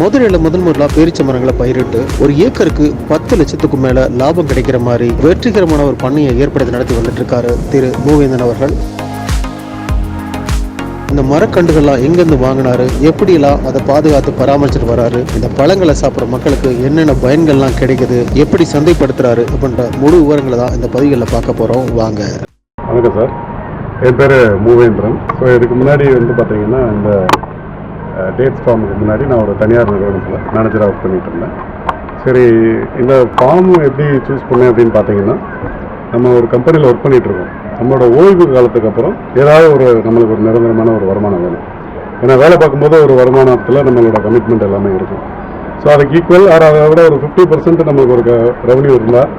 மதுரையில முதல் முதலாக பேரிச்ச மரங்களை பயிரிட்டு ஒரு ஏக்கருக்கு பத்து லட்சத்துக்கும் மேல லாபம் கிடைக்கிற மாதிரி வெற்றிகரமான ஒரு பண்ணையை ஏற்படுத்தி நடத்தி வந்துட்டு இருக்காரு திரு பூவேந்தன் அவர்கள். இந்த மரக்கண்டுகள்லாம் எங்கேருந்து வாங்கினாரு? எப்படியெல்லாம் அதை பாதுகாத்து பராமரிச்சுட்டு வராரு? இந்த பழங்களை சாப்பிட்ற மக்களுக்கு என்னென்ன பயன்கள்லாம் கிடைக்குது? எப்படி சந்தைப்படுத்துறாரு? அப்படின்ற முழு விவரங்களை தான் இந்த பதிவுகளில் பார்க்க போகிறோம் வாங்க. வணக்கம் சார். என் பேர் மூவேந்திரன் ஸோ இதுக்கு முன்னாடி வந்து பார்த்தீங்கன்னா இந்த டேட்ஸ் ஃபார்முக்கு முன்னாடி நான் ஒரு தனியார் நிறுவனத்தில் மேனேஜராக ஒர்க் பண்ணிட்டு இருந்தேன். சரி இந்த ஃபார்ம் எப்படி சூஸ் பண்ணேன் அப்படின்னு பார்த்தீங்கன்னா நம்ம ஒரு கம்பெனியில் ஒர்க் பண்ணிகிட்ருக்கோம் இருக்கோம். நம்மளோட ஓய்வு காலத்துக்கு அப்புறம் ஏதாவது ஒரு நம்மளுக்கு ஒரு நிரந்தரமான ஒரு வருமானம் வேணும். ஏன்னா வேலை பார்க்கும்போது ஒரு வருமானத்தில் நம்மளோட கமிட்மெண்ட் எல்லாமே இருக்கும். ஸோ அதுக்கு ஈக்குவல் அதை விட ஒரு ஃபிஃப்டி பர்சன்ட் நம்மளுக்கு ஒரு ரெவன்யூ இருந்தால்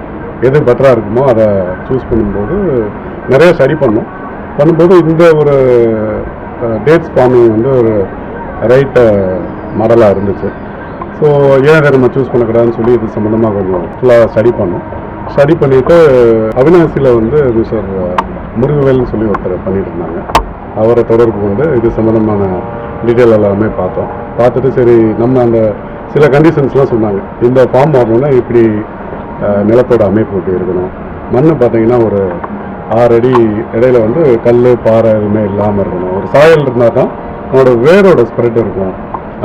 எது பெட்டராக இருக்குமோ அதை சூஸ் பண்ணும்போது நிறைய ஸ்டடி பண்ணோம். பண்ணும்போது இந்த ஒரு டேட்ஸ் ஃபார்மிங் வந்து ஒரு ரைட்டு மாடலாக இருந்துச்சு. ஸோ ஏன் நம்ம சூஸ் பண்ணக்கூடாதுன்னு சொல்லி இது சம்மந்தமாக கொஞ்சம் ஃபுல்லாக ஸ்டடி பண்ணோம். ஸ்டடி பண்ணிவிட்டு அவினாசியில் வந்து மிஸ்டர் முருகவேல்னு சொல்லி ஒருத்தர் பண்ணிட்டு இருந்தாங்க அவரை தொடர்பு கொண்டு இது சம்மந்தமான டீட்டெயில் எல்லாமே பார்த்தோம். பார்த்துட்டு சரி நம்ம அந்த சில கண்டிஷன்ஸ்லாம் சொன்னாங்க. இந்த ஃபார்ம் வரணும்னா இப்படி நிலத்தோட அமைப்பு இப்படி இருக்கணும். மண் பார்த்தீங்கன்னா ஒரு ஆறு அடி இடையில வந்து கல் பாறை எதுவுமே இல்லாமல் இருக்கணும். ஒரு சாயல் இருந்தால் தான் அவனோட வேரோட ஸ்ப்ரெட் இருக்கும்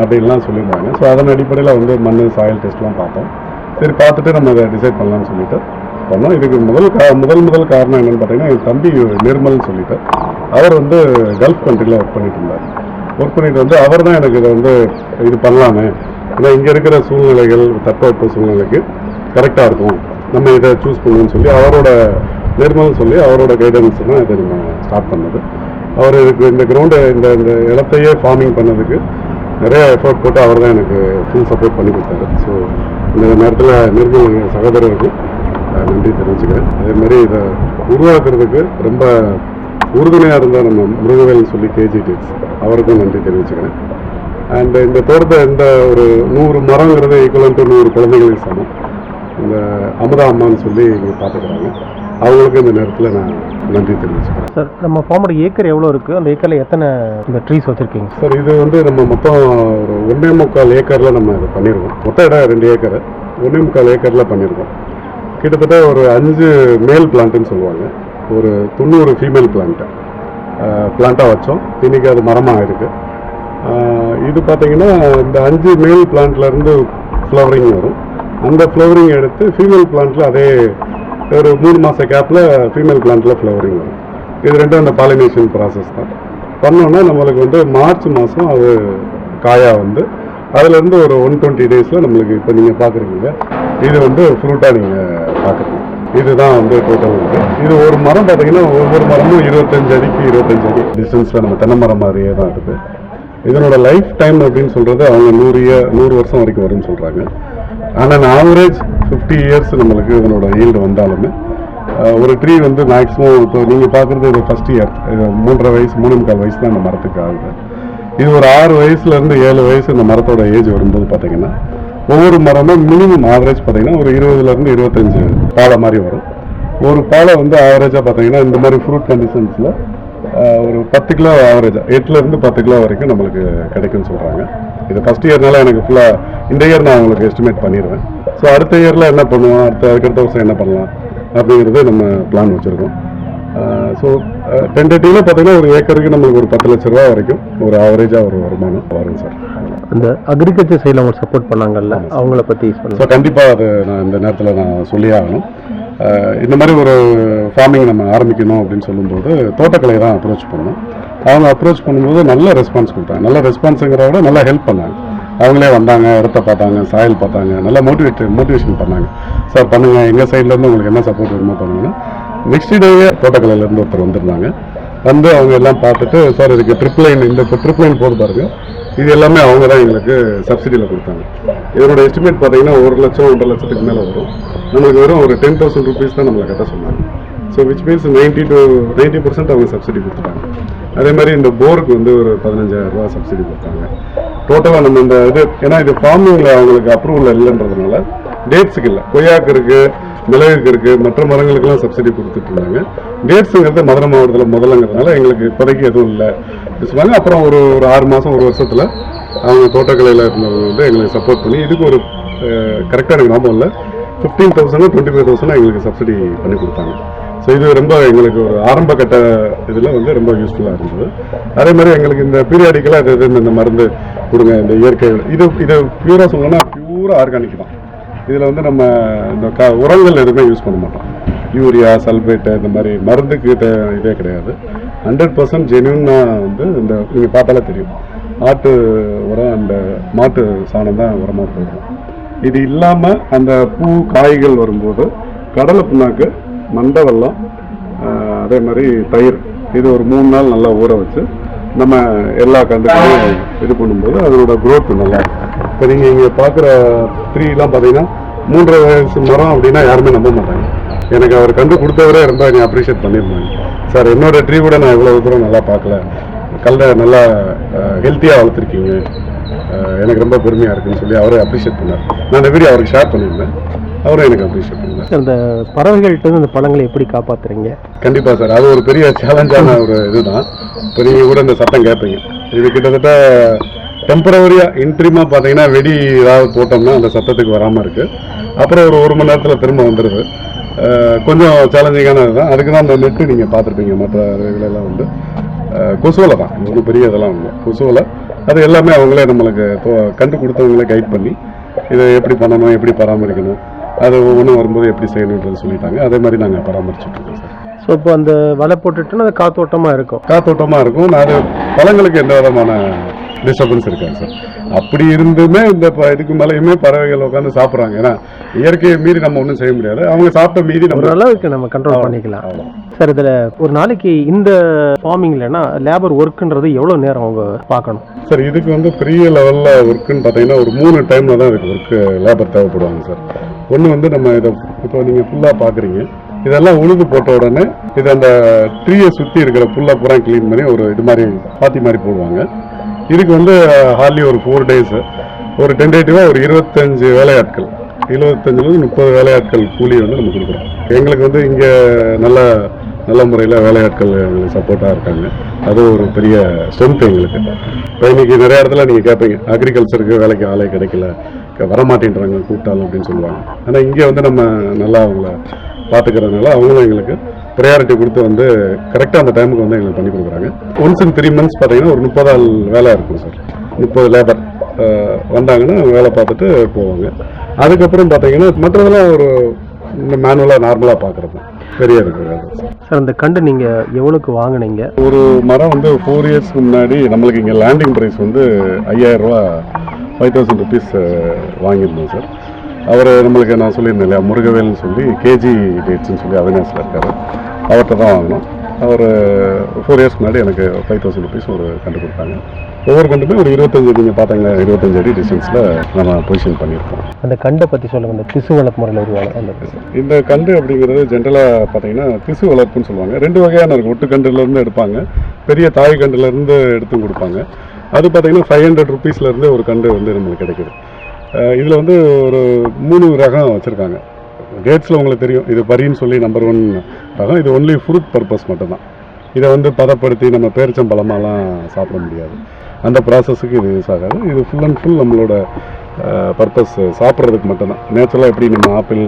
அப்படின்லாம் சொல்லியிருந்தாங்க. ஸோ அதன் அடிப்படையில் வந்து மண் சாயல் டெஸ்ட்லாம் பார்த்தோம். சரி பார்த்துட்டு நம்ம அதை டிசைட் பண்ணலாம்னு சொல்லிட்டு பண்ணோம். இதுக்கு முதல் கா முதல் முதல் காரணம் என்னென்னு பார்த்தீங்கன்னா என் தம்பி நிர்மல்னு சொல்லிட்டு அவர் வந்து கல்ஃப் கண்ட்ரியில் ஒர்க் பண்ணிட்டு இருந்தார். ஒர்க் பண்ணிட்டு வந்து அவர் தான் எனக்கு இதை வந்து இது பண்ணலாமே. ஏன்னா இங்கே இருக்கிற சூழ்நிலைகள் தட்பவெப்ப சூழ்நிலைக்கு கரெக்டாக இருக்கும். நம்ம இதை சூஸ் பண்ணணும்னு சொல்லி அவரோட நிர்மல்னு சொல்லி அவரோட கைடன்ஸ் தான் இதை நம்ம ஸ்டார்ட் பண்ணது. அவர் இதுக்கு இந்த கிரவுண்டை இந்த இந்த இடத்தையே ஃபார்மிங் பண்ணதுக்கு நிறைய எஃபோர்ட் போட்டு அவர் தான் எனக்கு ஃபுல் சப்போர்ட் பண்ணி கொடுத்தாரு. ஸோ இந்த நேரத்தில் நிர்மல் சகோதரருக்கு நன்றி தெரிவிச்சுக்கிறேன். அதே மாதிரி இதை உருவாக்குறதுக்கு ரொம்ப உறுதுணையாக இருந்தால் நம்ம முருகவேல்னு சொல்லி கேஜி டிப்ஸ் அவருக்கும் நன்றி தெரிவிச்சுக்கிறேன். அண்ட் இந்த தோட்டத்தை இந்த ஒரு நூறு மரங்கிறது ஈக்குவலன் டு நூறு குழந்தைகளுக்கு சமம். இந்த அமுதா அம்மான்னு சொல்லி இங்கே பார்த்துக்கிறாங்க அவங்களுக்கு இந்த நேரத்தில் நான் நன்றி தெரிவிச்சுக்கிறேன். சார் நம்ம ஃபார்மோட ஏக்கர் எவ்வளோ இருக்கு? அந்த ஏக்கரில் எத்தனை இந்த ட்ரீஸ் வச்சிருக்கீங்க? சார் இது வந்து நம்ம மொத்தம் ஒரு ஒன்றே முக்கால் ஏக்கரில் நம்ம இதை பண்ணியிருக்கோம் மொத்த இடம் ரெண்டு ஏக்கர் ஒன்றே முக்கால் ஏக்கரில் பண்ணியிருக்கோம் கிட்டத்தட்ட ஒரு அஞ்சு மேல் பிளான்ட்டுன்னு சொல்லுவாங்க. ஒரு தொண்ணூறு ஃபீமேல் பிளான்ட்டு பிளான்ட்டாக வச்சோம். இன்றைக்கி அது மரமாக இருக்குது இது பார்த்தீங்கன்னா இந்த அஞ்சு மேல் பிளான்ட்லேருந்து ஃப்ளவரிங் வரும். அந்த ஃப்ளவரிங் எடுத்து ஃபீமேல் பிளான்ட்டில் அதே ஒரு மூணு மாத கேப்பில் ஃபீமேல் பிளான்ட்டில் ஃப்ளவரிங் வரும். இது ரெண்டும் அந்த பாலினேஷன் ப்ராசஸ் தான். பண்ணோன்னா நம்மளுக்கு வந்து மார்ச் மாதம் அது காயாக வந்து அதுலேருந்து ஒரு ஒன் டுவெண்ட்டி டேஸில் நம்மளுக்கு இப்போ நீங்கள் பார்க்குறீங்க இது வந்து ஃப்ரூட்டாக நீங்கள் பார்க்குறீங்க இதுதான் வந்து டோட்டல் இருக்குது இது ஒரு மரம் பார்த்தீங்கன்னா ஒவ்வொரு மரமும் இருபத்தஞ்சு அடிக்கு இருபத்தஞ்சு அடி டிஸ்டன்ஸில் நம்ம தென்னை மரம் மாதிரியே தான் இருக்குது. இதனோட லைஃப் டைம் அப்படின்னு சொல்கிறது அவங்க நூறு நூறு வருஷம் வரைக்கும் வரும்னு சொல்கிறாங்க ஆனால் ஆவரேஜ் ஃபிஃப்டி இயர்ஸ் நம்மளுக்கு இதனோட ஈல்டு வந்தாலுமே ஒரு ட்ரீ வந்து மேக்ஸிமம் இப்போ நீங்கள் பார்க்குறது இது ஃபஸ்ட் இயர் இது மூன்றரை வயசு மூணு முக்கால் வயசு தான் இந்த மரத்துக்கு ஆகுது. இது ஒரு ஆறு வயசுலேருந்து ஏழு வயசு இந்த மரத்தோட ஏஜ் வரும்போது பார்த்தீங்கன்னா ஒவ்வொரு மரமும் மினிமம் ஆவரேஜ் பார்த்தீங்கன்னா ஒரு இருபதுலேருந்து இருபத்தஞ்சு பாலை மாதிரி வரும். ஒரு பாலை வந்து ஆவரேஜாக பார்த்தீங்கன்னா இந்த மாதிரி ஃப்ரூட் கண்டிஷன்ஸில் ஒரு பத்து கிலோ ஆவரேஜாக எட்டுலேருந்து பத்து கிலோ வரைக்கும் நம்மளுக்கு கிடைக்கும்னு சொல்கிறாங்க இது ஃபஸ்ட் இயர்னால எனக்கு ஃபுல்லாக இந்த இயர் நான் உங்களுக்கு எஸ்டிமேட் பண்ணிடுவேன் ஸோ அடுத்த இயரில் என்ன பண்ணுவோம்? அடுத்த அதுக்கடுத்த வருஷம் என்ன பண்ணலாம்? அப்படிங்கிறது நம்ம பிளான் வச்சுருக்கோம். ஸோ டென்டேட்டிவில் பார்த்தீங்கன்னா ஒரு ஏக்கருக்கு நம்மளுக்கு ஒரு பத்து லட்ச ரூபா வரைக்கும் ஒரு ஆவரேஜாக ஒரு வருமானம் வரும் சார். அந்த அக்ரிகல்ச்சர் சைடில் அவங்க சப்போர்ட் பண்ணாங்கல்ல அவங்கள பற்றி ஸோ கண்டிப்பாக அது நான் இந்த நேரத்தில் நான் சொல்லியே ஆகணும். இந்த மாதிரி ஒரு ஃபார்மிங் நம்ம ஆரம்பிக்கணும் அப்படின்னு சொல்லும்போது தோட்டக்கலை தான் அப்ரோச் பண்ணோம் அவங்க அப்ரோச் பண்ணும்போது நல்ல ரெஸ்பான்ஸ் கொடுத்தாங்க. நல்ல ரெஸ்பான்ஸுங்கிறத விட நல்லா ஹெல்ப் பண்ணாங்க. அவங்களே வந்தாங்க இடத்த பார்த்தாங்க சாயல் பார்த்தாங்க நல்லா மோட்டிவேட் மோட்டிவேஷன் பண்ணாங்க. சார் பண்ணுங்கள் எங்கள் சைட்லேருந்து உங்களுக்கு என்ன சப்போர்ட் வேணுமோ பண்ணுங்கன்னா நெக்ஸ்ட் டேவே தோட்டக்கலையிலேருந்து ஒருத்தர் வந்திருந்தாங்க. வந்து அவங்க எல்லாம் பார்த்துட்டு சார் இதுக்கு ட்ரிப் லைன் இந்த இப்போ ட்ரிப் லைன் பாருங்க. இது எல்லாமே அவங்க தான் எங்களுக்கு சப்சிடியில் கொடுத்தாங்க. இதனோட எஸ்டிமேட் பார்த்தீங்கன்னா ஒரு லட்சம் ஒன்றரை லட்சத்துக்கு மேலே வரும். நம்மளுக்கு வெறும் ஒரு டென் தௌசண்ட் ருபீஸ் தான் நம்மளை கட்ட சொன்னாங்க. So which means ninety to ninety percent அவங்க சப்சிடி கொடுத்துட்டாங்க. அதே மாதிரி இந்த போருக்கு வந்து ஒரு பதினஞ்சாயிரம் ரூபா சப்சிடி கொடுத்தாங்க. டோட்டலாக நம்ம இந்த இது ஏன்னா இது ஃபார்மிங்கில் அவங்களுக்கு அப்ரூவல் இல்லைன்றதுனால டேட்ஸுக்கு இல்லை. கொய்யாக்கு இருக்குது மிளகுக்கு இருக்குது மற்ற மரங்களுக்கெல்லாம் சப்சிடி கொடுத்துட்டு இருந்தாங்க. டேட்ஸுங்கிறது மதுரை மாவட்டத்தில் முதலங்கிறதுனால எங்களுக்கு இப்போதைக்கு எதுவும் இல்லை. சொன்னாங்க. அப்புறம் ஒரு ஒரு ஆறு மாதம் ஒரு வருஷத்தில் அவங்க தோட்டக்கலையில் இருந்தவங்க வந்து எங்களுக்கு சப்போர்ட் பண்ணி இதுக்கு ஒரு கரெக்டாக எனக்கு ஞாபகம் இல்லை. Fifteen thousand twenty five thousand எங்களுக்கு சப்சிடி பண்ணி கொடுத்தாங்க. ஸோ இது ரொம்ப எங்களுக்கு ஒரு ஆரம்ப கட்ட இதில் வந்து ரொம்ப யூஸ்ஃபுல்லாக இருந்தது. அதே மாதிரி எங்களுக்கு இந்த பீரியாடிக்கலாக இது இந்த மருந்து கொடுங்க இந்த இயற்கை இது இது பியூராக சொல்லணும்னா பியூராக ஆர்கானிக் தான். இதில் வந்து நம்ம இந்த க உரங்கள் எதுவுமே யூஸ் பண்ண மாட்டோம். யூரியா சல்பேட்டு இந்த மாதிரி மருந்துக்கு இதே கிடையாது. ஹண்ட்ரட் பர்சன்ட் ஜென்யூனாக வந்து இந்த நீங்கள் பார்த்தாலே தெரியும். ஆட்டு உரம் அந்த மாட்டு சாணம் தான் உரமாக போயிடும் இது இல்லாமல் அந்த பூ காய்கள் வரும்போது கடலை புண்ணாக்கு மண்டை வெல்லம் அதே மாதிரி தயிர். இது ஒரு மூணு நாள் நல்லா ஊற வச்சு நம்ம எல்லா கண்டுகளையும் இது பண்ணும்போது அதனோட குரோத் நல்லா இப்போ நீங்கள் இங்கே பார்க்குற ட்ரீலாம் பார்த்தீங்கன்னா மூன்றரை வயசு மரம் அப்படின்னா யாருமே நம்ப மாட்டாங்க. எனக்கு அவர் கண்டு கொடுத்தவரே இருந்தால் என்னை அப்ரிஷியேட் பண்ணியிருந்தாங்க சார் என்னோட ட்ரீ கூட நான் இவ்வளோ தூரம் நல்லா பார்க்கல கல்லை நல்லா ஹெல்த்தியாக வளர்த்துருக்கீங்க. எனக்கு ரொம்ப பெருமையாக இருக்குன்னு சொல்லி அவரே அப்ரிஷியேட் பண்ணார். நான் இந்த அவருக்கு ஷேர் பண்ணியிருந்தேன். அவரும் எனக்கு அப்ரிஷியேட் பண்ணார் சார் இந்த பறவைகள்கிட்ட இந்த பழங்களை எப்படி காப்பாத்துறீங்க? கண்டிப்பாக சார் அது ஒரு பெரிய சேலஞ்சான ஒரு இதுதான். இப்போ நீங்கள் கூட இந்த சத்தம் கேட்பீங்க இது கிட்டத்தட்ட டெம்பரவரியாக இன்ட்ரீமாக பார்த்தீங்கன்னா வெடி ஏதாவது போட்டோம்னா அந்த சத்தத்துக்கு வராமல் இருக்குது அப்புறம் ஒரு ஒரு மணி நேரத்தில் திரும்ப வந்துடுது கொஞ்சம் சேலஞ்சிங்கானது தான் அதுக்கு தான் அந்த நெட்டு நீங்கள் பார்த்துருப்பீங்க மற்ற இதுகளெல்லாம் வந்து. கொசுவலை தான். ஒன்றும் பெரிய இதெல்லாம் இல்லை. கொசுவலை அது எல்லாமே அவங்களே நம்மளுக்கு கண்டு கொடுத்தவங்களே கைட் பண்ணி இதை எப்படி பண்ணணும் எப்படி பராமரிக்கணும் அது ஒவ்வொன்றும் வரும்போது எப்படி செய்யணுன்றது சொல்லிட்டாங்க. அதே மாதிரி நாங்கள் பராமரிச்சுட்டு இருக்கோம் சார். ஸோ இப்போ அந்த வலை போட்டுட்டுன்னா அது காத்தோட்டமாக இருக்கும். காத்தோட்டமாக இருக்கும். நான் பழங்களுக்கு எந்த விதமான டிஸ்டர்பன்ஸ் இருக்காது சார். அப்படி இருந்துமே இந்த ப- இதுக்கு மேலேயுமே பறவைகள் உட்காந்து சாப்பிட்றாங்க. ஏன்னா இயற்கையை மீறி நம்ம ஒன்றும் செய்ய முடியாது. அவங்க சாப்பிட்ட மீதி நம்ம அளவுக்கு நம்ம கண்ட்ரோல் பண்ணிக்கலாம். சார் இதில் ஒரு நாளைக்கு இந்த ஃபார்மிங்லனா லேபர் ஒர்க்குன்றது எவ்வளோ நேரம் அவங்க பார்க்கணும்? சார் இதுக்கு வந்து பெரிய லெவலில் ஒர்க்குன்னு பார்த்தீங்கன்னா ஒரு மூணு டைமில் தான் இதுக்கு ஒர்க்கு லேபர் தேவைப்படுவாங்க சார். ஒன்று வந்து நம்ம இதை இப்போ நீங்கள் ஃபுல்லாக பார்க்குறீங்க இதெல்லாம் உழுது போட்ட உடனே இது அந்த ட்ரீயை சுற்றி இருக்கிற புல்லை பூரா க்ளீன் பண்ணி ஒரு இது மாதிரி பாத்தி மாதிரி போடுவாங்க. இதுக்கு வந்து ஹார்ட்லி ஒரு ஃபோர் டேஸு ஒரு டென்டேட்டிவாக ஒரு இருபத்தஞ்சு வேலையாட்கள். இருபத்தஞ்சிலேருந்து முப்பது வேலையாட்கள் கூலி வந்து நம்ம கொடுக்குறோம். எங்களுக்கு வந்து இங்கே நல்ல நல்ல முறையில் வேலையாட்கள் எங்களுக்கு சப்போர்ட்டாக இருக்காங்க. அது ஒரு பெரிய ஸ்ட்ரென்த் எங்களுக்கு. இப்போ இன்றைக்கி நிறைய இடத்துல நீங்கள் கேட்பீங்க அக்ரிகல்ச்சருக்கு வேலைக்கு ஆளே கிடைக்கல வரமாட்டேன்றாங்க கூப்பிட்டாலும் அப்படின்னு சொல்லுவாங்க. ஆனால் இங்கே வந்து நம்ம நல்லா அவங்கள பார்த்துக்கிறதுனால அவங்களும் எங்களுக்கு ப்ரையாரிட்டி கொடுத்து வந்து கரெக்டாக அந்த டைமுக்கு வந்து எங்களுக்கு பண்ணி கொடுக்குறாங்க. ஒன்ஸ் இன் த்ரீ மந்த்ஸ் பார்த்தீங்கன்னா ஒரு முப்பது ஆள் வேலை இருக்கும் சார். முப்பது லேபர் வந்தாங்கன்னா வேலை பார்த்துட்டு போவாங்க. அதுக்கப்புறம் பார்த்தீங்கன்னா மற்றதெல்லாம் ஒரு மேனுவலாக நார்மலாக பார்க்குறது பெரிய இருக்குது சார். அந்த கண்டு நீங்கள் எவ்வளோக்கு வாங்குனீங்க? ஒரு மரம் வந்து ஃபோர் இயர்ஸ்க்கு முன்னாடி நம்மளுக்கு இங்கே லேண்டிங் ப்ரைஸ் வந்து ஐயாயிரம் ரூபா ஃபைவ் தௌசண்ட் ருபீஸ் வாங்கியிருந்தோம் சார். அவர் நம்மளுக்கு நான் சொல்லியிருந்தேன் இல்லையா முருகவேல்னு சொல்லி கேஜி டேட்ஸ்னு சொல்லி அவினாஸில் இருக்காரு. அவர்கிட்ட தான் வாங்கினோம். அவர் ஃபோர் இயர்ஸ் முன்னாடி எனக்கு ஃபைவ் தௌசண்ட் ருபீஸ் ஒரு கண்டு கொடுத்தாங்க. ஒவ்வொரு கண்டுமே ஒரு இருபத்தஞ்சு நீங்கள் பார்த்தாங்களா இருபத்தஞ்சு அடி டிஸ்டன்ஸில் நம்ம பொசிஷன் பண்ணியிருக்கோம். அந்த கண்டை பற்றி சொல்லுங்கள் இந்த திசு வளர்ப்பு முறையில் உருவாங்க அந்த இந்த கண்டு அப்படிங்கிறது ஜென்ரலாக பார்த்தீங்கன்னா திசு வளர்ப்புன்னு சொல்லுவாங்க. ரெண்டு வகையான இருக்கும் ஒட்டு கண்டுலேருந்து எடுப்பாங்க. பெரிய தாய் கண்டுலேருந்து எடுத்து கொடுப்பாங்க. அது பார்த்தீங்கன்னா ஃபைவ் ஹண்ட்ரட் ருபீஸ்லேருந்து ஒரு கண்டு வந்து நம்மளுக்கு கிடைக்குது. இதில் வந்து ஒரு மூணு ரகம் வச்சுருக்காங்க. டேட்ஸில் உங்களுக்கு தெரியும். இது பரின்னு சொல்லி நம்பர் ஒன் ரகம். இது ஒன்லி ஃப்ரூட் பர்பஸ் மட்டும்தான். இதை வந்து பதப்படுத்தி நம்ம பேரிச்சம்பழமாலாம் சாப்பிட முடியாது. அந்த ப்ராசஸுக்கு இது யூஸ் ஆகாது. இது ஃபுல் அண்ட் ஃபுல் நம்மளோட பர்பஸ் சாப்பிட்றதுக்கு மட்டும்தான். நேச்சுரலாக எப்படி நம்ம ஆப்பிள்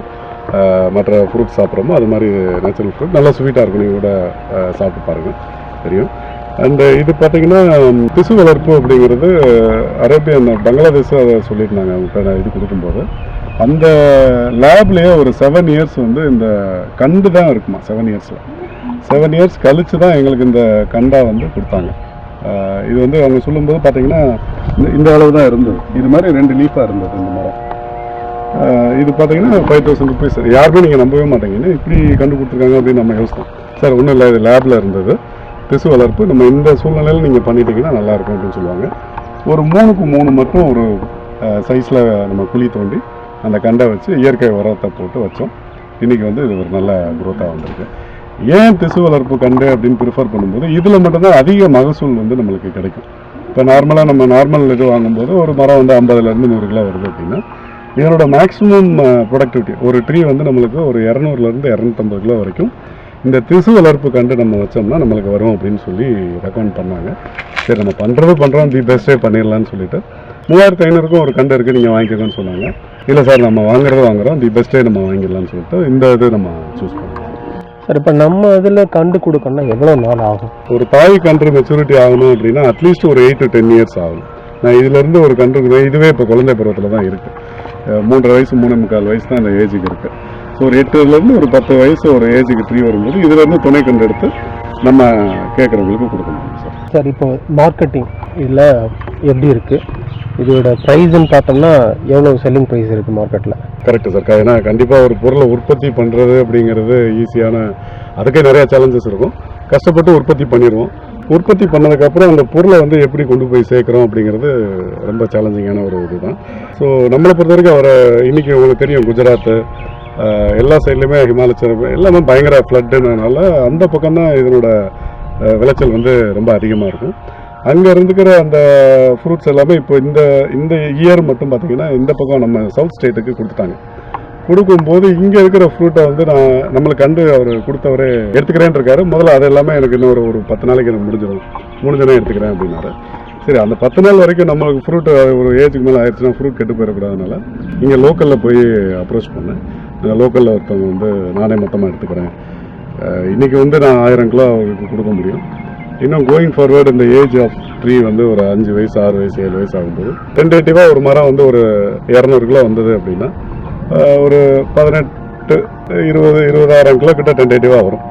மற்ற ஃப்ரூட் சாப்பிட்றோமோ அது மாதிரி நேச்சுரல் ஃப்ரூட் நல்லா ஸ்வீட்டாக இருக்கும். நீங்கள் கூட சாப்பிட்டு பாருங்கள் தெரியும்? அந்த இது பார்த்தீங்கன்னா திசு வளர்ப்பு அப்படிங்கிறது அரேபியன் பங்களாதேஷ் அதை சொல்லியிருந்தாங்க. அவங்கள்ட்ட இது கொடுக்கும்போது அந்த லேப்லேயே ஒரு செவன் இயர்ஸ் வந்து இந்த கண்டு தான் இருக்குமா? செவன் இயர்ஸில் செவன் இயர்ஸ் கழிச்சு தான் எங்களுக்கு இந்த கண்டா வந்து கொடுத்தாங்க. இது வந்து அவங்க சொல்லும்போது பார்த்தீங்கன்னா இந்த- அளவு தான் இருந்தது. இது மாதிரி ரெண்டு லீஃபாக இருந்தது இந்த மரம். இது பார்த்தீங்கன்னா ஃபைவ் தௌசண்ட் ருபீஸ் யாருமே நீங்கள் நம்பவே மாட்டீங்கன்னு இப்படி கண்டு கொடுத்துருக்காங்க அப்படின்னு நம்ம யோசித்தோம். சார் ஒன்றும் இல்லை இது லேபில் இருந்தது. திசு வளர்ப்பு நம்ம இந்த சூழ்நிலையில் நீங்கள் பண்ணிட்டீங்கன்னா நல்லாயிருக்கும் அப்படின்னு சொல்லுவாங்க. ஒரு மூணுக்கு மூணு மட்டும் ஒரு சைஸில் நம்ம குழி தோண்டி அந்த கண்டை வச்சு இயற்கை உரத்தை போட்டு வச்சோம். இன்றைக்கி வந்து இது ஒரு நல்ல குரோத்தாக வந்திருக்கு. ஏன் திசு வளர்ப்பு கண்டு அப்படின்னு ப்ரிஃபர் பண்ணும்போது இதில் மட்டும்தான் அதிக மகசூல் வந்து நம்மளுக்கு கிடைக்கும். இப்போ நார்மலாக நம்ம நார்மல் இது வாங்கும்போது ஒரு மரம் வந்து ஐம்பதுலேருந்து நூறு கிலோ வருது அப்படின்னா இதனோட மேக்ஸிமம் ப்ரொடக்டிவிட்டி ஒரு ட்ரீ வந்து நம்மளுக்கு ஒரு இரநூறுலேருந்து இரநூத்தம்பது கிலோ வரைக்கும் இந்த திசு வளர்ப்பு கண்டு நம்ம வச்சோம்னா நம்மளுக்கு வரும் அப்படின்னு சொல்லி ரெக்கமெண்ட் பண்ணாங்க. சரி நம்ம பண்ணுறது பண்ணுறோம் தி பெஸ்ட்டே பண்ணிடலாம்னு சொல்லிட்டு. மூவாயிரத்து ஐநூறுக்கும் ஒரு கண்டு இருக்குது நீங்கள் வாங்கிக்கோங்கன்னு சொன்னாங்க. இல்லை சார் நம்ம வாங்குறது வாங்குறோம் தி பெஸ்ட்டே நம்ம வாங்கிடலாம்னு சொல்லிட்டு இந்த இது நம்ம சூஸ் பண்ணோம். சார் இப்போ நம்ம இதில் கண்டு கொடுக்கணும்னா எவ்வளோ நாள் ஆகும்? ஒரு தாய் கன்று மெச்சூரிட்டி ஆகணும் அப்படின்னா அட்லீஸ்ட் ஒரு எயிட் டு டென் இயர்ஸ் ஆகும் நான் இதுலேருந்து ஒரு கன்று இதுவே இப்போ குழந்தை பருவத்தில் தான் இருக்குது மூன்றரை வயசு மூணு முக்கால் வயசு தான் அந்த ஏஜுக்கு இருக்குது ஸோ ஒரு எட்டுலேருந்து ஒரு பத்து வயசு ஒரு ஏஜுக்கு ட்ரீ வரும்போது இதுலேருந்து துணை கண்டு எடுத்து நம்ம கேட்குறவங்களுக்கு கொடுக்க முடியும் சார் இப்போ மார்க்கெட்டிங் இதில் எப்படி இருக்குது இதோட ப்ரைஸ்ன்னு பார்த்தோம்னா எவ்வளோ செல்லிங் ப்ரைஸ் இருக்குது மார்க்கெட்டில் கரெக்டு சார் ஏன்னா கண்டிப்பாக ஒரு பொருளை உற்பத்தி பண்ணுறது அப்படிங்கிறது ஈஸியான அதுக்கே நிறையா சேலஞ்சஸ் இருக்கும். கஷ்டப்பட்டு உற்பத்தி பண்ணிடுவோம் உற்பத்தி பண்ணதுக்கப்புறம் அந்த பொருளை வந்து எப்படி கொண்டு போய் சேர்க்குறோம் அப்படிங்கிறது ரொம்ப சேலஞ்சிங்கான ஒரு இதுதான். ஸோ நம்மளை பொறுத்த வரைக்கும் அவரை இன்றைக்கி உங்களுக்கு தெரியும் குஜராத்து எல்லா சைட்லையுமே ஹிமாலய எல்லாமே பயங்கர ஃப்ளட்டுனால அந்த பக்கம் தான் இதனோட விளைச்சல் வந்து ரொம்ப அதிகமாக இருக்கும். அங்கே இருந்துக்கிற அந்த ஃப்ரூட்ஸ் எல்லாமே இப்போ இந்த இந்த இயர் மட்டும் பார்த்தீங்கன்னா இந்த பக்கம் நம்ம சவுத் ஸ்டேட்டுக்கு கொடுத்துட்டாங்க. கொடுக்கும்போது இங்கே இருக்கிற ஃப்ரூட்டை வந்து நான் நம்மளுக்கு கண்டு அவர் கொடுத்தவரே எடுத்துக்கிறேன்னு இருக்காரு. முதல்ல அது எல்லாமே எனக்கு இன்னும் ஒரு ஒரு பத்து நாளைக்கு எனக்கு முடிஞ்சிடும். முடிஞ்சனே எடுத்துக்கிறேன் அப்படின்னாரு. சரி அந்த பத்து நாள் வரைக்கும் நம்மளுக்கு ஃப்ரூட் ஒரு ஏஜுக்கு மேலே ஆயிடுச்சுன்னா ஃப்ரூட் கெட்டு போயிடக்கூடாதுனால இங்கே லோக்கலில் போய் அப்ரோச் பண்ணேன். லோக்கலில் ஒருத்தவங்க வந்து நானே மொத்தமாக எடுத்துக்கிறேன். இன்றைக்கி இன்னைக்கு வந்து நான் ஆயிரம் கிலோ அவங்களுக்கு கொடுக்க முடியும். இன்னும் கோயிங் ஃபார்வர்டு இந்த ஏஜ் ஆஃப் ட்ரீ வந்து ஒரு அஞ்சு வயசு ஆறு வயசு ஏழு வயசு ஆகும்போது டென்டேட்டிவாக ஒரு மரம் வந்து ஒரு இரநூறு கிலோ வந்தது அப்படின்னா ஒரு பதினெட்டு இருபது இருபதாயிரம் கிலோ கிட்ட டென்டேட்டிவாக வரும்.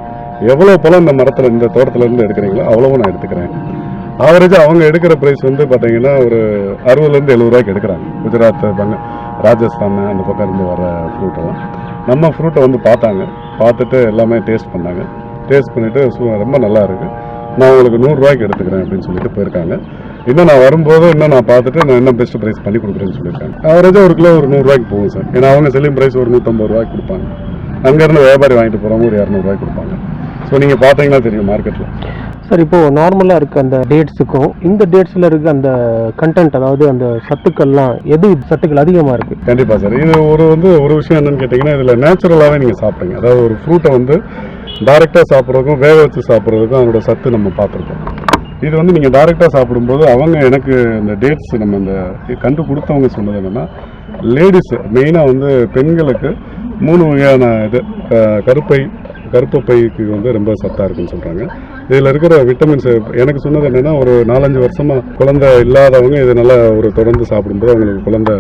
எவ்வளோ பழம் இந்த மரத்தில் இந்த தோட்டத்துலேருந்து எடுக்கிறீங்களோ அவ்வளவும் நான் எடுத்துக்கிறேன். ஆவரேஜாக அவங்க எடுக்கிற ப்ரைஸ் வந்து பார்த்தீங்கன்னா ஒரு அறுபதுலேருந்து எழுபது ரூபாய்க்கு எடுக்கிறாங்க. குஜராத் பங்க ராஜஸ்தான் அந்த பக்கம் இருந்து வர ஃப்ரூட்டெல்லாம் எல்லாம். நம்ம ஃப்ரூட்டை வந்து பார்த்தாங்க. பார்த்துட்டு எல்லாமே டேஸ்ட் பண்ணாங்க. டேஸ்ட் பண்ணிவிட்டு ரொம்ப நல்லா இருக்குது நான் உங்களுக்கு நூறுரூவாய்க்கு எடுத்துக்கிறேன் அப்படின்னு சொல்லிட்டு போயிருக்காங்க. இன்னும் நான் வரும்போது இன்னும் நான் பார்த்துட்டு நான் என்ன பெஸ்ட் ப்ரைஸ் பண்ணி கொடுக்குறேன்னு சொல்லியிருக்காங்க. அவரேஜாக ஒரு கிலோ ஒரு நூறுரூவாய்க்கு போகும் சார். ஏன்னா அவங்க செல்லிங் ப்ரைஸ் ஒரு நூற்றம்பது ரூபாய்க்கு கொடுப்பாங்க. அங்கேருந்து வியாபாரி வாங்கிட்டு போகிறவங்க ஒரு இரநூறுவாய்க்கு கொடுப்பாங்க. ஸோ நீங்கள் பார்த்தீங்கன்னா தெரியும் மார்க்கெட்டில் சார் இப்போ நார்மலாக இருக்க அந்த டேட்ஸுக்கும் இந்த டேட்ஸில் இருக்க அந்த கண்டென்ட் அதாவது அந்த சத்துக்கள்லாம் எது சத்துக்கள் அதிகமாக இருக்குது கண்டிப்பாக சார். இது ஒரு வந்து ஒரு விஷயம் என்னன்னு கேட்டிங்கன்னா இதில் நேச்சுரலாகவே நீங்கள் சாப்பிடுங்க. அதாவது ஒரு ஃப்ரூட்டை வந்து டைரெக்டாக சாப்பிட்றதுக்கும் வேக வச்சு சாப்பிட்றதுக்கும் அதனோட சத்து நம்ம பார்த்துருக்கோம். இது வந்து நீங்கள் டைரெக்டாக சாப்பிடும்போது அவங்க எனக்கு இந்த டேட்ஸ் நம்ம இந்த கண்டு கொடுத்தவங்க சொன்னது என்னென்னா லேடிஸு மெயினாக வந்து பெண்களுக்கு மூணு வகையான இது கருப்பை கருப்பை பைக்கு வந்து ரொம்ப சத்தாக இருக்குன்னு சொல்கிறாங்க இதில் இருக்கிற விட்டமின்ஸ் எனக்கு சொன்னது என்னென்னா ஒரு நாலஞ்சு வருஷமாக குழந்தை இல்லாதவங்க இது நல்லா ஒரு தொடர்ந்து சாப்பிடும்போது அவங்களுக்கு குழந்தை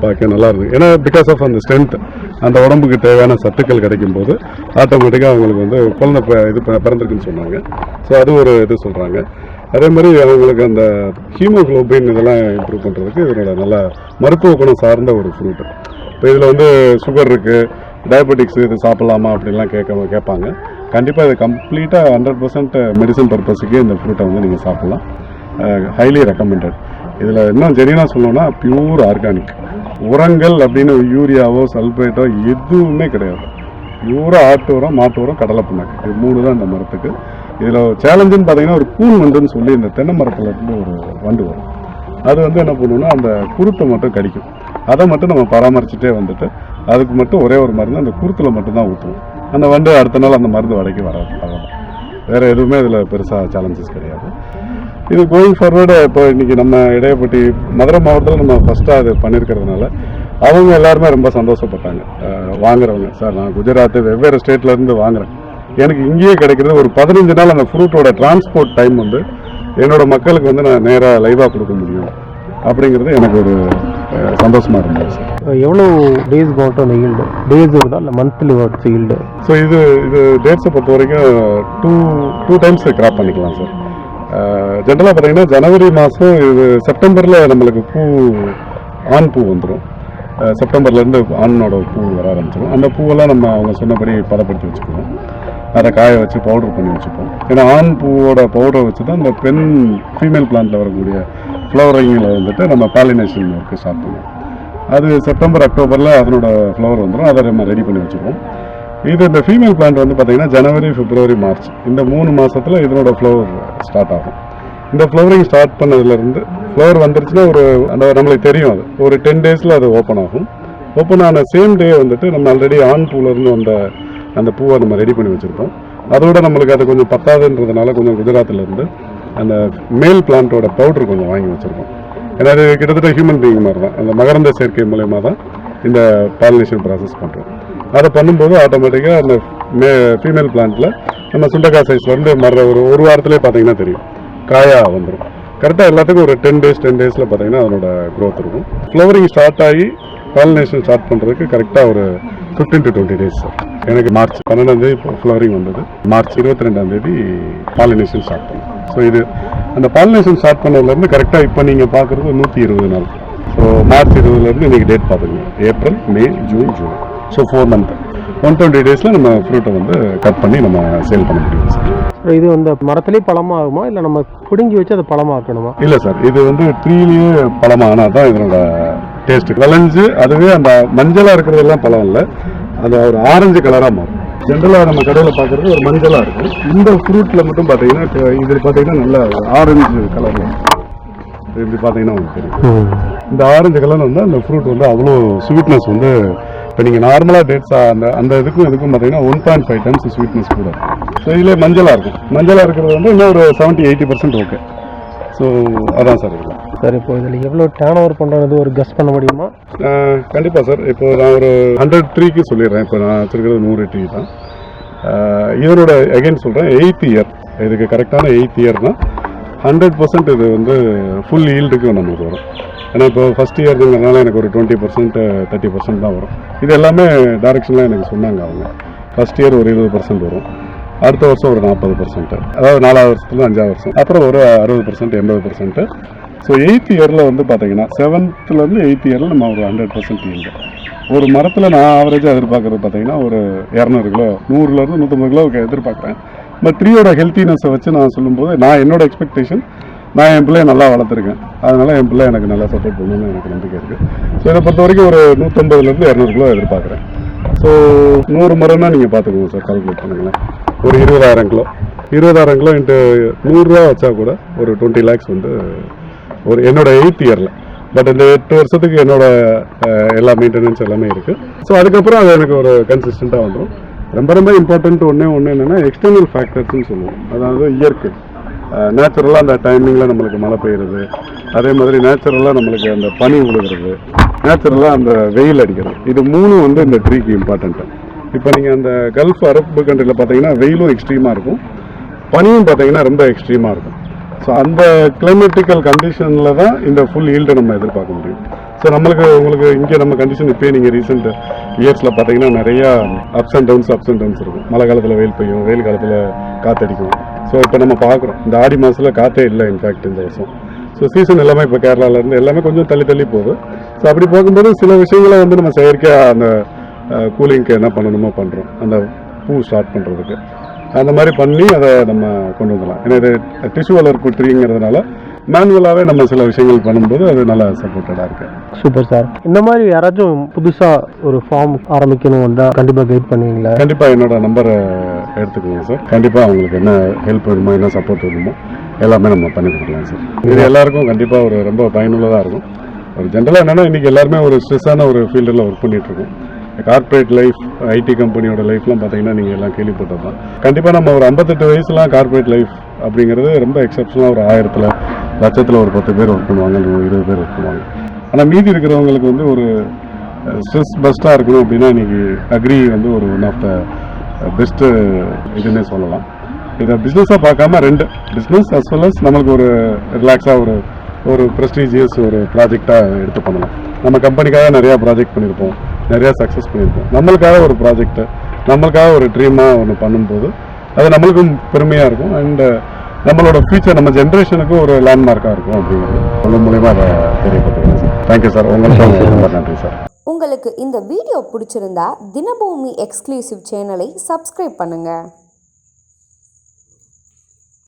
பார்க்க நல்லா இருக்கு ஏன்னா பிகாஸ் ஆஃப் அந்த ஸ்ட்ரென்த் அந்த உடம்புக்கு தேவையான சத்துக்கள் கிடைக்கும் போது ஆட்டோமேட்டிக்காக அவங்களுக்கு வந்து குழந்தை ப- இது ப- பிறந்திருக்குன்னு சொன்னாங்க. ஸோ அது ஒரு இது சொல்கிறாங்க அதே மாதிரி அவங்களுக்கு அந்த ஹீமோக்ளோபின் இதெல்லாம் இம்ப்ரூவ் பண்ணுறதுக்கு இதனோட நல்ல மருத்துவ குணம் சார்ந்த ஒரு ஃப்ரூட்டு இப்போ இதில் வந்து சுகர் இருக்குது டயபெட்டிக்ஸ் இது சாப்பிட்லாமா அப்படின்லாம் கேட்க கேட்பாங்க. கண்டிப்பாக இது கம்ப்ளீட்டாக ஹண்ட்ரட் பர்சன்ட் மெடிசன் பர்பஸுக்கு இந்த ஃப்ரூட்டை வந்து நீங்கள் சாப்பிட்லாம். ஹைலி ரெக்கமெண்டட் இதில் இன்னும் ஜெனினா சொல்லணும்னா பியூர் ஆர்கானிக் உரங்கள் அப்படின்னு யூரியாவோ சல்ஃபேட்டோ எதுவுமே கிடையாது. பியூராக ஆட்டு உரம் மாட்டு உரம் கடலை புண்ணாக்கு இது மூணு தான் இந்த மரத்துக்கு. இதில் சேலஞ்சுன்னு பார்த்தீங்கன்னா ஒரு கூன் வண்டுன்னு சொல்லி இந்த தென்னை மரத்தில் இருந்து ஒரு வண்டு வரும். அது வந்து என்ன பண்ணுவோம்னா அந்த குருத்தை மட்டும் கடிக்கும். அதை மட்டும் நம்ம பராமரிச்சுட்டே வந்துட்டு அதுக்கு மட்டும் ஒரே ஒரு மருந்து அந்த குருத்தில் மட்டும்தான் ஊற்றுவோம் அந்த வண்டு அடுத்த நாள் அந்த மருந்து வடைக்கு வராது அவ்வளோதான் வேறு எதுவுமே இதில் பெருசாக சேலஞ்சஸ் கிடையாது. இது கோயிங் ஃபார்வர்டு இப்போ இன்றைக்கி நம்ம இடையப்பட்டி மதுரை மாவட்டத்தில் நம்ம ஃபஸ்ட்டாக அது பண்ணியிருக்கிறதுனால அவங்க எல்லாருமே ரொம்ப சந்தோஷப்பட்டாங்க. வாங்குறவங்க. சார் நான் குஜராத்து வெவ்வேறு ஸ்டேட்லேருந்து வாங்குறேன். எனக்கு இங்கேயே கிடைக்கிறது ஒரு பதினஞ்சு நாள் அந்த ஃப்ரூட்டோட டிரான்ஸ்போர்ட் டைம் வந்து என்னோட மக்களுக்கு வந்து நான் நேராக லைவாக கொடுக்க முடியும். அப்படிங்கிறது எனக்கு ஒரு சந்தோஷமாக இருந்தது சார். எவ்வளோ டேஸ் போட்டோம் அந்த ஈல்டு டேஸ் வருதா இல்லை மந்த்லி வாட்ஸ் ஈல்டு ஸோ இது இது டேட்ஸை பொறுத்த வரைக்கும் டூ டூ டைம்ஸ் கிராப் பண்ணிக்கலாம் சார் ஜென்ரலாக uh, பார்த்தீங்கன்னா ஜனவரி மாதம் இது செப்டம்பரில் நம்மளுக்கு பூ ஆண் பூ வந்துடும் uh, செப்டம்பர்லேருந்து ஆணோட பூ வர ஆரம்பிச்சிடும் அந்த பூவெல்லாம் நம்ம அவங்க சொன்னபடி பதப்படுத்தி வச்சுக்குவோம். அதை காய வச்சு பவுடர் பண்ணி வச்சுப்போம். ஏன்னா ஆண் பூவோட பவுடரை வச்சு தான் இந்த பெண் ஃபீமேல் பிளான்ட்டில் வரக்கூடிய ஃப்ளவரிங்கில் வந்துட்டு நம்ம பாலினேஷன் ஒர்க்கு ஸ்டார்ட் பண்ணுவோம் அது செப்டம்பர் அக்டோபரில் அதனோட ஃப்ளவர் வந்துடும் அதை நம்ம ரெடி பண்ணி வச்சுருவோம். இது இந்த ஃபீமேல் பிளான்ட் வந்து பார்த்திங்கன்னா ஜனவரி பிப்ரவரி மார்ச் இந்த மூணு மாதத்தில் இதனோட ஃப்ளவர் ஸ்டார்ட் ஆகும். இந்த ஃப்ளவரிங் ஸ்டார்ட் பண்ணதுலேருந்து ஃப்ளவர் வந்துருச்சுன்னா ஒரு அந்த நம்மளுக்கு தெரியும் அது. ஒரு டென் டேஸில் அது ஓப்பன் ஆகும். ஓப்பன் ஆன சேம் டே வந்துட்டு நம்ம ஆல்ரெடி ஆண் பூலேருந்து வந்த அந்த பூவை நம்ம ரெடி பண்ணி வச்சுருப்போம். அதோட நம்மளுக்கு அது கொஞ்சம் பத்தாதுன்றதுனால கொஞ்சம் குஜராத்திலேருந்து அந்த மேல் பிளான்ட்டோட பவுடர் கொஞ்சம் வாங்கி வச்சுருக்கோம். ஏன்னா அது கிட்டத்தட்ட ஹியூமன் பீயிங் மாதிரி தான் அந்த மகரந்த சேர்க்கை மூலயமா தான் இந்த பாலினேஷன் ப்ராசஸ் பண்ணுறோம் அதை பண்ணும்போது ஆட்டோமேட்டிக்காக அந்த மே ஃபீமேல் பிளான்ட்டில் நம்ம சுண்டக்காய் சைஸ்லேருந்து மற ஒரு ஒரு வாரத்துலேயே பார்த்தீங்கன்னா தெரியும். காயாக வந்துடும் கரெக்டாக எல்லாத்துக்கும் ஒரு டென் டேஸ் டென் டேஸில் பார்த்தீங்கன்னா அதனோட க்ரோத் இருக்கும். ஃப்ளவரிங் ஸ்டார்ட் ஆகி பாலினேஷன் ஸ்டார்ட் பண்ணுறதுக்கு கரெக்டாக ஒரு ஃபிஃப்டீன் டு டுவெண்ட்டி டேஸ் எனக்கு மார்ச் பன்னெண்டாம் தேதி ஃப்ளவரிங் வந்தது. மார்ச் இருபத்தி ரெண்டாம் தேதி பாலினேஷன் ஸ்டார்ட் பண்ணோம். ஸோ இது அந்த பாலினேஷன் ஸ்டார்ட் பண்ணதுலேருந்து கரெக்டாக இப்போ நீங்கள் பார்க்குறது நூற்றி இருபது நாள். ஸோ மார்ச் இருபதுலேருந்து இன்றைக்கி டேட் பார்த்துங்க April May June July so four month one twenty டேஸில் நம்ம ஃப்ரூட்டை வந்து கட் பண்ணி நம்ம சேல் பண்ண முடியும் சார் இது வந்து மரத்துலேயே பழமாகுமா? இல்லை நம்ம பிடுங்கி வச்சு அதை பழமாக்கணுமா? இல்லை சார் இது வந்து ட்ரீலேயே பழமானா தான் இதனோட டேஸ்ட் விளைஞ்சு அதுவே அந்த மஞ்சளாக இருக்கிறதெல்லாம் பழம் இல்லை. அது ஒரு ஆரஞ்சு கலராக மாறும். ஜென்ரலாக நம்ம கடையில் பார்க்குறது ஒரு மஞ்சளாக இருக்கும். இந்த ஃப்ரூட்டில் மட்டும் பார்த்தீங்கன்னா இதில் பார்த்தீங்கன்னா நல்ல ஆரஞ்சு கலர் இப்படி பார்த்தீங்கன்னா உங்களுக்கு தெரியும். இந்த ஆரஞ்சு கலர் வந்து அந்த ஃப்ரூட் வந்து அவ்வளோ ஸ்வீட்னஸ் வந்து இப்போ நீங்கள் நார்மலாக டேட்ஸ் அந்த அந்த இதுக்கும் இதுக்கும் பார்த்தீங்கன்னா one point five times sweetness கூட ஸோ இதில் மஞ்சளாக இருக்கும். மஞ்சளாக இருக்கிறது வந்து இன்னும் ஒரு seventy eighty percent okay so அதான் சார் இதில். சார் இப்போ இதில் எவ்வளோ டேர்ன் ஓவர் பண்ணுறது ஒரு கஸ் பண்ண முடியுமா? கண்டிப்பாக சார். இப்போ நான் ஒரு ஹண்ட்ரட் ட்ரீக்கு சொல்லிடுறேன். இப்போ நான் வச்சுருக்கிறது நூறு ட்ரீ தான். இதனோட அகைன் சொல்கிறேன் எயித் இயர் இதுக்கு கரெக்டான எயித் இயர்னால் ஹண்ட்ரட் பர்சன்ட் இது வந்து ஃபுல் ஈல்டுக்கு நம்மளுக்கு வரும். ஏன்னா இப்போ ஃபஸ்ட் இயர்ங்கிறதுனால எனக்கு ஒரு டுவெண்ட்டி பர்சன்ட் தேர்ட்டி பர்சன்ட் தான் வரும். இது எல்லாமே டேரெக்ஷன்லாம் எனக்கு சொன்னாங்க அவங்க. ஃபஸ்ட் இயர் ஒரு இருபது பர்சன்ட் வரும். அடுத்த வருஷம் ஒரு நாற்பது பர்சன்ட் அதாவது நாலாவது வருஷத்துல அஞ்சாவது வருஷம். அப்புறம் ஒரு அறுபது பர்சன்ட் எண்பது பர்சன்ட் ஸோ எயித் இயரில் வந்து பார்த்தீங்கன்னா செவன்த்துலேருந்து எயித் இயரில் நம்ம ஒரு ஹண்ட்ரட் பர்சன்ட் ஈல்டு ஒரு மரத்தில் நான் ஆவரேஜாக எதிர்பார்க்குறது பார்த்தீங்கன்னா ஒரு இரநூறு கிலோ நூறுலேருந்து நூற்றம்பது கிலோ எதிர்பார்க்குறேன். பட் ட்ரீயோட ஹெல்த்தினஸை வச்சு நான் சொல்லும்போது நான் என்னோட எக்ஸ்பெக்டேஷன் நான் என் பிள்ளைய நல்லா வளர்த்துருக்கேன். அதனால் என் பிள்ளை எனக்கு நல்லா சப்போர்ட் பண்ணணும்னு எனக்கு நம்பிக்கை இருக்குது ஸோ இதை பொறுத்த வரைக்கும் ஒரு நூற்றம்பதுலேருந்து இரநூறு கிலோ எதிர்பார்க்குறேன். ஸோ நூறு மரம்னா நீங்கள் பார்த்துக்கோங்க சார் கால்குலேட் பண்ணுங்களேன். ஒரு இருபதாயிரம் கிலோ. இருபதாயிரம் கிலோ இன்ட்டு நூறுரூவா வச்சா கூட ஒரு டுவெண்ட்டி லேக்ஸ் வந்து ஒரு என்னோட எயித் இயரில் பட் இந்த எட்டு வருஷத்துக்கு என்னோட எல்லா மெயின்டெனன்ஸ் எல்லாமே இருக்குது ஸோ அதுக்கப்புறம் அது எனக்கு ஒரு கன்சிஸ்டண்ட்டாக வந்துடும் ரொம்ப ரொம்ப இம்பார்ட்டன்ட் ஒன்றே ஒன்று என்னென்னா எக்ஸ்டர்னல் ஃபேக்டர்ஸ்னு சொல்லுவோம். அதாவது இயற்கை. நேச்சுரலாக அந்த டைமிங்கில் நம்மளுக்கு மழை பெய்யுறது. அதே மாதிரி நேச்சுரலாக நம்மளுக்கு அந்த பனி விழுகிறது நேச்சுரலாக அந்த வெயில் அடிக்கிறது. இது மூணும் வந்து இந்த ட்ரீக்கு இம்பார்ட்டண்ட்டு இப்போ நீங்கள் அந்த கல்ஃப் அரபு கண்ட்ரியில் பார்த்தீங்கன்னா வெயிலும் எக்ஸ்ட்ரீமாக இருக்கும். பனியும் பார்த்தீங்கன்னா ரொம்ப எக்ஸ்ட்ரீமாக இருக்கும். ஸோ அந்த கிளைமேட்டிக்கல் கண்டிஷனில் தான் இந்த ஃபுல் ஈல்டை நம்ம எதிர்பார்க்க முடியும். ஸோ நம்மளுக்கு உங்களுக்கு இங்கே நம்ம கண்டிஷன் இப்போயே நீங்கள் ரீசெண்ட் இயர்ஸில் பார்த்தீங்கன்னா நிறையா ups and downs ups and downs இருக்கும். மழை காலத்தில் வெயில் பெய்யும் வெயில் காலத்தில் காற்றடிக்கும் ஸோ இப்போ நம்ம பார்க்குறோம். இந்த ஆடி மாதத்தில் காற்றே இல்லை இன்ஃபேக்ட் இந்த வருஷம். ஸோ சீசன் எல்லாமே இப்போ கேரளாவிலேருந்து எல்லாமே கொஞ்சம் தள்ளி தள்ளி போகுது. ஸோ அப்படி போகும்போது சில விஷயங்களை வந்து நம்ம செயற்கையாக அந்த கூலிங்க்கு என்ன பண்ணணுமோ பண்ணுறோம் அந்த பூ ஸ்டார்ட் பண்ணுறதுக்கு அந்த மாதிரி பண்ணி அதை நம்ம கொண்டு வந்துடலாம். ஏன்னா இது டிஷ்யூ வளர்ப்பு ட்ரீங்கிறதுனால மேனுவலாகவே நம்ம சில விஷயங்கள் பண்ணும்போது அது நல்லா சப்போர்ட்டடாக இருக்கு. சூப்பர் சார் இந்த மாதிரி யாராச்சும் புதுசாக ஒரு ஃபார்ம் ஆரம்பிக்கணும் கண்டிப்பாக கைட் பண்ணுவீங்களா? கண்டிப்பாக என்னோட நம்பரை எடுத்துக்கோங்க சார் கண்டிப்பாக அவங்களுக்கு என்ன ஹெல்ப் வேணுமோ என்ன சப்போர்ட் வேணுமோ எல்லாமே நம்ம பண்ணி கொடுக்கலாம் சார் இது எல்லாருக்கும் கண்டிப்பாக ஒரு ரொம்ப பயனுள்ளதாக இருக்கும். ஒரு ஜென்ரலாக என்னென்னா இன்றைக்கி எல்லாருமே ஒரு ஸ்ட்ரெஸ்ஸான ஒரு ஃபீல்டில் ஒர்க் பண்ணிகிட்ருக்கோம் கார்ப்பரேட் லைஃப் ஐடி கம்பெனியோட லைஃப்லாம் பார்த்தீங்கன்னா நீங்கள் எல்லாம் கேள்விப்பட்டது தான் கண்டிப்பாக நம்ம ஒரு ஐம்பத்தெட்டு வயசுலாம் கார்ப்பரேட் லைஃப் அப்படிங்கிறது ரொம்ப எக்ஸப்ஷனலாக ஒரு ஆயிரத்தில் லட்சத்தில் ஒரு பத்து பேர் ஒர்க் பண்ணுவாங்க ஒரு இருபது பேர் ஒர்க் பண்ணுவாங்க. ஆனால் மீதி இருக்கிறவங்களுக்கு வந்து ஒரு ஸ்ட்ரெஸ் பெஸ்ட்டாக இருக்கணும் அப்படின்னா இன்னைக்கு அக்ரி வந்து ஒரு ஒன் ஆஃப் த பெஸ்ட்டு இதுன்னே சொல்லலாம். இதை பிஸ்னஸாக பார்க்காம ரெண்டு பிஸ்னஸ் அஸ் வெல் அஸ் நம்மளுக்கு ஒரு ரிலாக்ஸாக ஒரு ஒரு ப்ரெஸ்டீஜியஸ் ஒரு ப்ராஜெக்டாக எடுத்து பண்ணலாம். நம்ம கம்பெனிக்காக நிறையா ப்ராஜெக்ட் பண்ணியிருப்போம் நிறையா சக்ஸஸ் பண்ணியிருக்கோம். நம்மளுக்காக ஒரு ப்ராஜெக்ட்டு நம்மளுக்காக ஒரு ட்ரீமாக ஒன்று பண்ணும்போது அது நம்மளுக்கும் பெருமையாக இருக்கும். அண்டு uh, நம்மளோட ஃபியூச்சர் நம்ம ஜென்ரேஷனுக்கும் ஒரு லேண்ட்மார்க்காக இருக்கும் அப்படிங்கிறது. உங்கள் மூலியமாக அதை தெரியப்படுத்துகிறேன் சார் தேங்க்யூ சார் உங்களுக்கு ரொம்ப நன்றி சார் உங்களுக்கு இந்த வீடியோ பிடிச்சிருந்தா தினபூமி எக்ஸ்க்ளூசிவ் சேனலை சப்ஸ்கிரைப் பண்ணுங்கள்